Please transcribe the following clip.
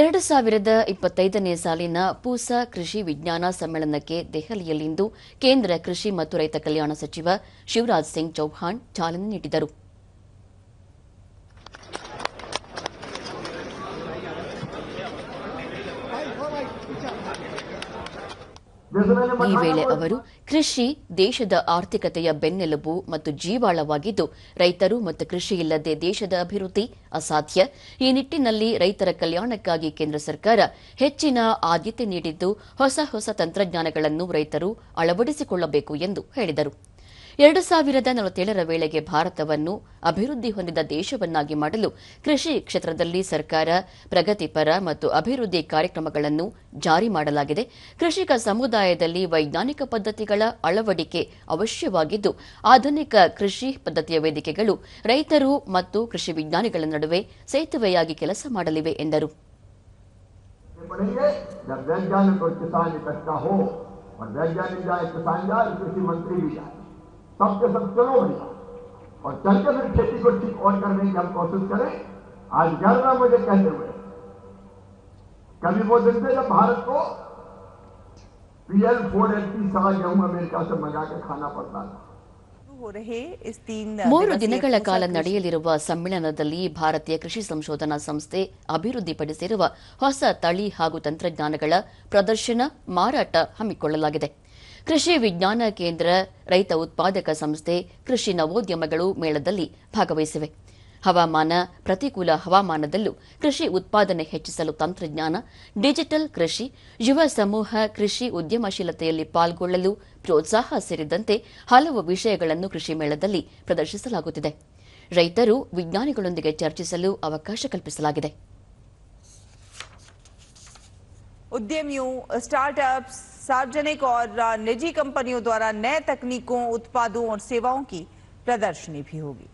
ಎರಡು ಸಾವಿರದ ಇಪ್ಪತ್ತೈದನೇ ಸಾಲಿನ ಪೂಸಾ ಕೃಷಿ ವಿಜ್ಞಾನ ಸಮ್ಮೇಳನಕ್ಕೆ ದೆಹಲಿಯಲ್ಲಿಂದು ಕೇಂದ್ರ ಕೃಷಿ ಮತ್ತು ರೈತ ಕಲ್ಯಾಣ ಸಚಿವ ಶಿವರಾಜ್ ಸಿಂಗ್ ಚೌಹಾಣ್ ಚಾಲನೆ ನೀಡಿದರು. ಈ ವೇಳೆ ಅವರು ಕೃಷಿ ದೇಶದ ಆರ್ಥಿಕತೆಯ ಬೆನ್ನೆಲುಬು ಮತ್ತು ಜೀವಾಳವಾಗಿದ್ದು ರೈತರು ಮತ್ತು ಕೃಷಿ ಇಲ್ಲದೆ ದೇಶದ ಅಭಿವೃದ್ಧಿ ಅಸಾಧ್ಯ. ಈ ನಿಟ್ಟಿನಲ್ಲಿ ರೈತರ ಕಲ್ಯಾಣಕ್ಕಾಗಿ ಕೇಂದ್ರ ಸರ್ಕಾರ ಹೆಚ್ಚಿನ ಆದ್ಯತೆ ನೀಡಿದ್ದು ಹೊಸ ಹೊಸ ತಂತ್ರಜ್ಞಾನಗಳನ್ನು ರೈತರು ಅಳವಡಿಸಿಕೊಳ್ಳಬೇಕು ಎಂದು ಹೇಳಿದರು. ಎರಡು ಸಾವಿರದ ನಲವತ್ತೇಳರ ವೇಳೆಗೆ ಭಾರತವನ್ನು ಅಭಿವೃದ್ಧಿ ಹೊಂದಿದ ದೇಶವನ್ನಾಗಿ ಮಾಡಲು ಕೃಷಿ ಕ್ಷೇತ್ರದಲ್ಲಿ ಸರ್ಕಾರ ಪ್ರಗತಿಪರ ಮತ್ತು ಅಭಿವೃದ್ಧಿ ಕಾರ್ಯಕ್ರಮಗಳನ್ನು ಜಾರಿ ಮಾಡಲಾಗಿದೆ ಕೃಷಿಕ ಸಮುದಾಯದಲ್ಲಿ ವೈಜ್ಞಾನಿಕ ಪದ್ಧತಿಗಳ ಅಳವಡಿಕೆ ಅವಶ್ಯವಾಗಿದ್ದು ಆಧುನಿಕ ಕೃಷಿ ಪದ್ಧತಿಯ ವೇದಿಕೆಗಳು ರೈತರು ಮತ್ತು ಕೃಷಿ ವಿಜ್ಞಾನಿಗಳ ನಡುವೆ ಸೇತುವೆಯಾಗಿ ಕೆಲಸ ಮಾಡಲಿವೆ ಎಂದರು पड़ेंगे जब वैज्ञानिक और किसान इकट्ठा हो और वैज्ञानिक जाए किसान जाए कृषि मंत्री भी जाए सबके सब चलो भैया और चल के फिर खेती को ठीक और करने की हम कोशिश करें आज गर्व है मुझे कहते हुए कभी वो दिन थे जब भारत को पीएल फोर एट्टी सवा गेहूं अमेरिका से मंगा के खाना पड़ता था हो रहे इस तीन ಮೂರು दिवसीय ದಿನಗಳ पूसा ಕಾಲ कृषि ನಡೆಯಲಿರುವ ಸಮ್ಮೇಳನದಲ್ಲಿ ಭಾರತೀಯ ಕೃಷಿ ಸಂಶೋಧನಾ ಸಂಸ್ಥೆ ಅಭಿವೃದ್ಧಿಪಡಿಸಿರುವ ಹೊಸ ತಳಿ ಹಾಗೂ ತಂತ್ರಜ್ಞಾನಗಳ ಪ್ರದರ್ಶನ ಮಾರಾಟ ಹಮ್ಮಿಕೊಳ್ಳಲಾಗಿದೆ ಕೃಷಿ ವಿಜ್ಞಾನ ಕೇಂದ್ರ ರೈತ ಉತ್ಪಾದಕ ಸಂಸ್ಥೆ ಕೃಷಿ ನವೋದ್ಯಮಗಳು ಮೇಳದಲ್ಲಿ ಭಾಗವಹಿಸಿವೆ. ಹವಾಮಾನ ಪ್ರತಿಕೂಲ ಹವಾಮಾನದಲ್ಲೂ ಕೃಷಿ ಉತ್ಪಾದನೆ ಹೆಚ್ಚಿಸಲು ತಂತ್ರಜ್ಞಾನ, ಡಿಜಿಟಲ್ ಕೃಷಿ, ಯುವ ಸಮೂಹ ಕೃಷಿ ಉದ್ಯಮಶೀಲತೆಯಲ್ಲಿ ಪಾಲ್ಗೊಳ್ಳಲು ಪ್ರೋತ್ಸಾಹ ಸೇರಿದಂತೆ ಹಲವು ವಿಷಯಗಳನ್ನು ಕೃಷಿ ಮೇಳದಲ್ಲಿ ಪ್ರದರ್ಶಿಸಲಾಗುತ್ತಿದೆ. ರೈತರು ವಿಜ್ಞಾನಿಗಳೊಂದಿಗೆ ಚರ್ಚಿಸಲು ಅವಕಾಶ ಕಲ್ಪಿಸಲಾಗಿದೆ. ಉದ್ಯಮಿಯು ಸ್ಟಾರ್ಟ್ಅಪ್ಸ್ सार्वजनिक और निजी कंपनियों द्वारा नए तकनीकों उत्पादों और सेवाओं की प्रदर्शनी भी होगी।